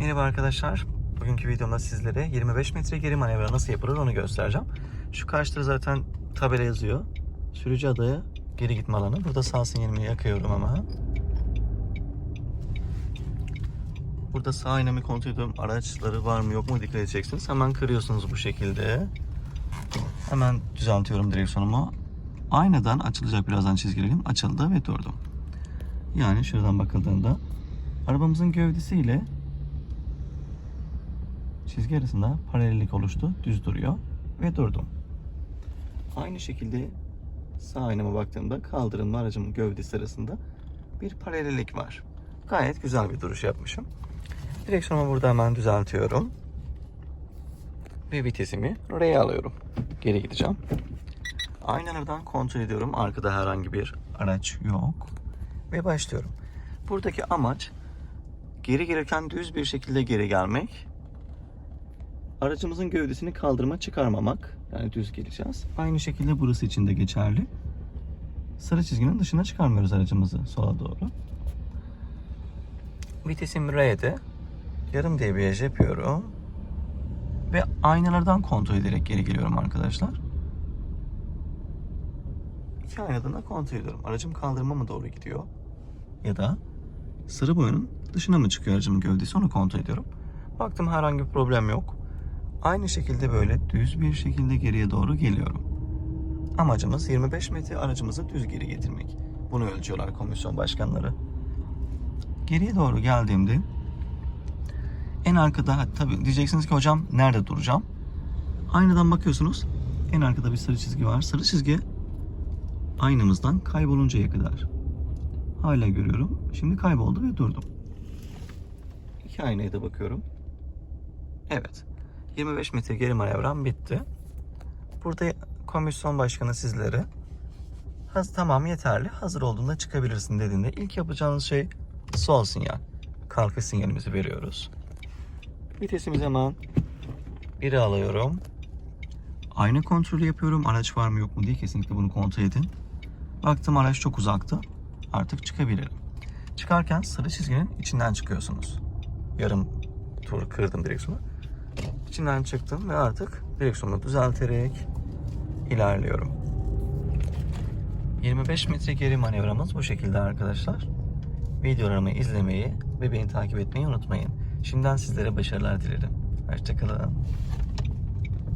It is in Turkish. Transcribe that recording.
Merhaba arkadaşlar. Bugünkü videomda sizlere 25 metre geri manevra nasıl yapılır onu göstereceğim. Şu karşıda zaten tabela yazıyor. Sürücü adaya geri gitme alanı. Burada sağ sinyalimi yakıyorum ama. Burada sağ aynamı kontrol ediyorum. Araçları var mı yok mu dikkat edeceksiniz. Hemen kırıyorsunuz bu şekilde. Hemen düzeltiyorum direksiyonumu. Aynadan açılacak birazdan çizgilerim. Açıldı ve durdum. Yani şuradan bakıldığında arabamızın gövdesiyle çizgi arasında paralellik oluştu. Düz duruyor ve durdum. Aynı şekilde sağ aynama baktığımda kaldırımla aracımın gövdesi arasında bir paralellik var. Gayet güzel bir duruş yapmışım. Direksiyonumu burada hemen düzeltiyorum. Ve vitesimi R'ye alıyorum. Geri gideceğim. Aynalardan kontrol ediyorum. Arkada herhangi bir araç yok. Ve başlıyorum. Buradaki amaç geri gelirken düz bir şekilde geri gelmek. Aracımızın gövdesini kaldırma çıkarmamak. Yani düz geleceğiz. Aynı şekilde burası için de geçerli. Sarı çizginin dışına çıkarmıyoruz aracımızı sola doğru. Vitesim R'de. Yarım debriyaj yapıyorum. Ve aynalardan kontrol ederek geri geliyorum arkadaşlar. İki aynadan da kontrol ediyorum. Aracım kaldırıma mı doğru gidiyor? Ya da sarı boyanın dışına mı çıkıyor aracımın gövdesi onu kontrol ediyorum. Baktım herhangi bir problem yok. Aynı şekilde böyle düz bir şekilde geriye doğru geliyorum. Amacımız 25 metre aracımızı düz geri getirmek. Bunu ölçüyorlar komisyon başkanları. Geriye doğru geldiğimde en arkada tabi diyeceksiniz ki hocam nerede duracağım? Aynadan bakıyorsunuz. En arkada bir sarı çizgi var. Sarı çizgi aynamızdan kayboluncaya kadar. Hala görüyorum. Şimdi kayboldu ve durdum. İki aynaya da bakıyorum. Evet. 25 metre geri manevram bitti. Burada komisyon başkanı sizlere Haz, tamam yeterli. Hazır olduğunda çıkabilirsin dediğinde ilk yapacağınız şey sol sinyal. Kalkış sinyalimizi veriyoruz. Vitesimizi hemen 1'e alıyorum. Ayna kontrolü yapıyorum. Araç var mı yok mu diye kesinlikle bunu kontrol edin. Baktım araç çok uzaktı. Artık çıkabilirim. Çıkarken sarı çizginin içinden çıkıyorsunuz. Yarım tur kırdım direksiyonu. İçinden çıktım ve artık direksiyonu düzelterek ilerliyorum. 25 metre geri manevramız bu şekilde arkadaşlar. Videolarımı izlemeyi ve beni takip etmeyi unutmayın. Şimdiden sizlere başarılar dilerim. Hoşçakalın.